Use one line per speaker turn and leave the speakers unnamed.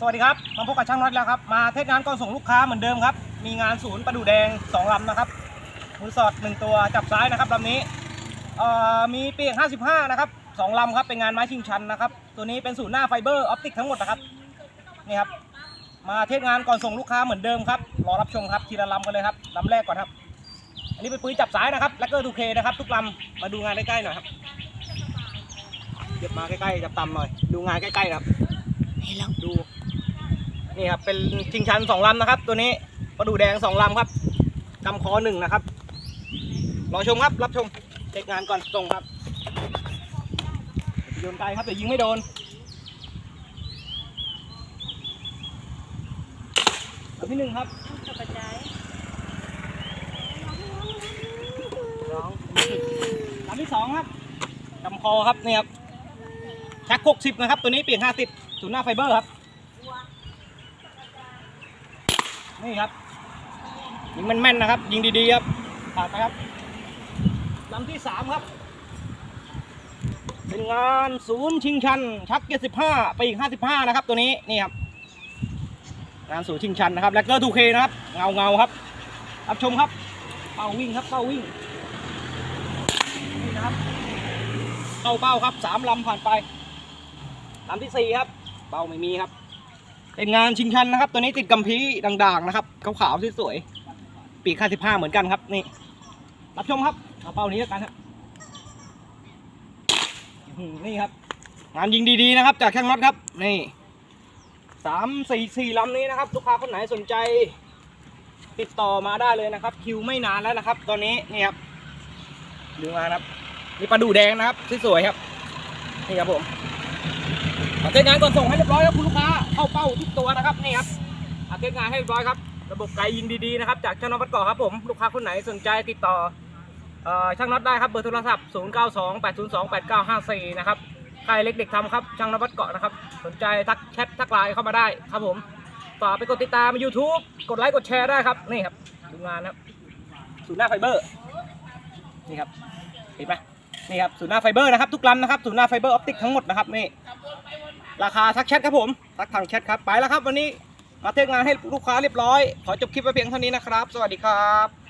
สวัสดีครับ มาพบกับช่างน็อตแล้วครับ มาเทศงานก่อนส่งลูกค้าเหมือนเดิมครับ มีงานศูนย์ประดูแดง2ลำนะครับมือสอด 1 ตัวจับซ้ายนะครับลำนี้เอ่อมีเปียก55 นะครับ2ลำครับเป็นงานไม้ชิงชันนะครับ ตัวนี้เป็นศูนย์หน้าไฟเบอร์ออปติกทั้งหมดนะครับนี่ครับ มาเทศงานก่อนส่งลูกค้าเหมือนเดิมครับรอรับชมครับทีละลำกันเลยครับลำแรกก่อนครับ อันนี้เป็นปืนจับซ้ายนะครับและก็ทูเคนะครับทุกลำมาดูงานใกล้ๆหน่อยครับเก็บมาใกล้ๆจับต่ำหน่อย ดูงานใกล้ๆนะครับ
ให้เรา
ดู นี่ครับเป็นชิงชันสองลำนะครับ ตัวนี้ประดูแดงสองลำครับกำคอหนึ่งนะครับรอชมครับรับชมเช็คงานก่อนส่งครับโยนไกลครับเดี๋ยวยิงไม่โดนลำที่หนึ่งครับ
ตกใจ
สองลำที่สองครับกำคอครับนี่ครับชักหกสิบนะครับ ตัวนี้เปลี่ยนห้าสิบศูนย์หน้าไฟเบอร์ครับ นี่ครับ ยิงแม่นๆนะครับ ยิงดีๆครับผ่านไปครับลำที่สามครับ เป็นงานศูนย์ชิงชัน ชักเจ็ดสิบห้าไปอีกห้าสิบห้านะครับตัวนี้นี่ครับ งานศูนย์ชิงชันนะครับแลกเกอร์ทูเคนะครับ เงาเงาครับ รับชมครับเป้าวิ่งครับเป้าวิ่งนี่นะครับเข้าเป้าครับสามลำผ่านไปลำที่สี่ครับ เป้าไม่มีครับ เป็นงานชิงชันนะครับ ตัวนี้ติดกำพีด่างๆนะครับขาวๆสวยๆปีกค่าสิบห้าเหมือนกันครับนี่ รับชมครับเอาเป้านี้แล้วกันครับนี่ครับ งานยิงดีๆนะครับ จากช่างน็อตครับ นี่สามสี่สี่ลำนี้นะครับลูกค้าคนไหนสนใจ ติดต่อมาได้เลยนะครับ คิวไม่นานแล้วนะครับ ตอนนี้นี่ครับดูงาครับนี่ปลาดูแดงนะครับสวยครับ นี่ครับผม อาเทศงานก่อนส่งให้เรียบร้อยครับคุณลูกค้าเข้าเป้าทุกตัวนะครับนี่ครับอาเทศงานให้เรียบร้อยครับ ระบบไกลยิงดีๆนะครับจากช่างน็อตวัดกาะครับผมลูกค้าคนไหนสนใจติดต่อช่างน็อตได้ครับเบอร์โทรศัพท์ 0 9 2 8 0 2 8 9 5 4 นะครับใครเล็กเด็กทำครับช่างน็อตวัดเกาะนะครับ สนใจทักแชททักไลน์เข้ามาได้ครับผมฝากไปกดติดตาม YouTube กดไลค์กดแชร์ได้ครับนี่ครับดูงานครับศูนย์หน้าไฟเบอร์นี่ครับเห็นไหมนี่ครับศูนย์หน้าไฟเบอร์นะครับทุกลำนะครับศูนย์หน้าไฟเบอร์ออปติกทั้งหมดนะครับนี่ ราคาทักแชทครับผม ทักทางแชทครับ ไปแล้วครับวันนี้มาเทศงานให้ลูกค้าเรียบร้อย ขอจบคลิปไว้เพียงเท่านี้นะครับ สวัสดีครับ